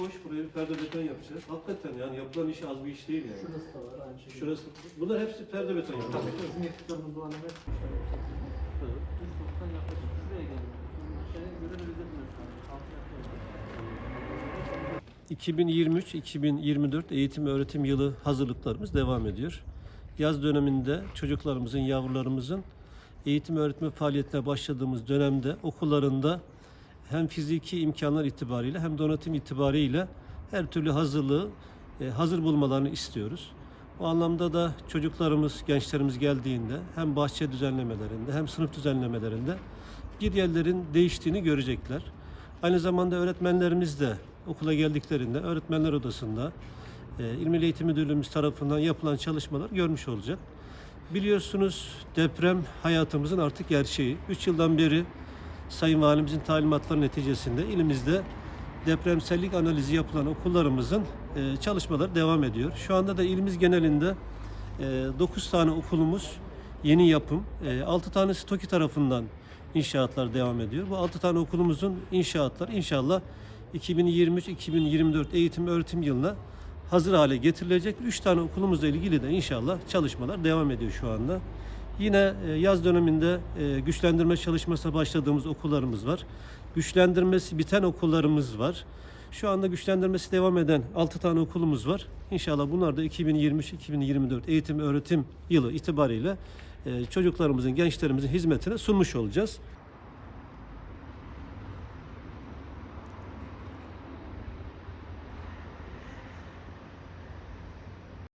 Hoş buraya bir perde beton yapacağız. Hakikaten yani yapılan iş az bir iş değil yani. Şurası da var aynı şekilde. Şurası, bunlar hepsi perde beton yapacağız. bizim yakıtlarımız olan şekilde. Üç noktadan yaklaşık şuraya geliyor. Şuraya göre de bize bir altı yapıyorlar. 2023-2024 eğitim öğretim yılı hazırlıklarımız devam ediyor. Yaz döneminde çocuklarımızın, yavrularımızın eğitim öğretme faaliyetine başladığımız dönemde okullarında hem fiziki imkanlar itibariyle hem donatim itibariyle her türlü hazırlığı e, hazır bulmalarını istiyoruz. O anlamda da çocuklarımız, gençlerimiz geldiğinde hem bahçe düzenlemelerinde hem sınıf düzenlemelerinde bir yerlerin değiştiğini görecekler. Aynı zamanda öğretmenlerimiz de okula geldiklerinde öğretmenler odasında e, İl Milli Eğitim Müdürlüğümüz tarafından yapılan çalışmalar görmüş olacak. Biliyorsunuz deprem hayatımızın artık gerçeği. 3 yıldan beri Sayın Valimizin talimatları neticesinde ilimizde depremsellik analizi yapılan okullarımızın e, çalışmaları devam ediyor. Şu anda da ilimiz genelinde 9 tane okulumuz yeni yapım, 6 tanesi TOKİ tarafından inşaatlar devam ediyor. Bu 6 tane okulumuzun inşaatları inşallah 2023-2024 eğitim öğretim yılına hazır hale getirilecek. 3 tane okulumuzla ilgili de inşallah çalışmalar devam ediyor şu anda. Yine e, yaz döneminde e, güçlendirme çalışmasına başladığımız okullarımız var. Güçlendirmesi biten okullarımız var. Şu anda güçlendirmesi devam eden 6 tane okulumuz var. İnşallah bunlar da 2023-2024 eğitim öğretim yılı itibariyle e, çocuklarımızın, gençlerimizin hizmetine sunmuş olacağız.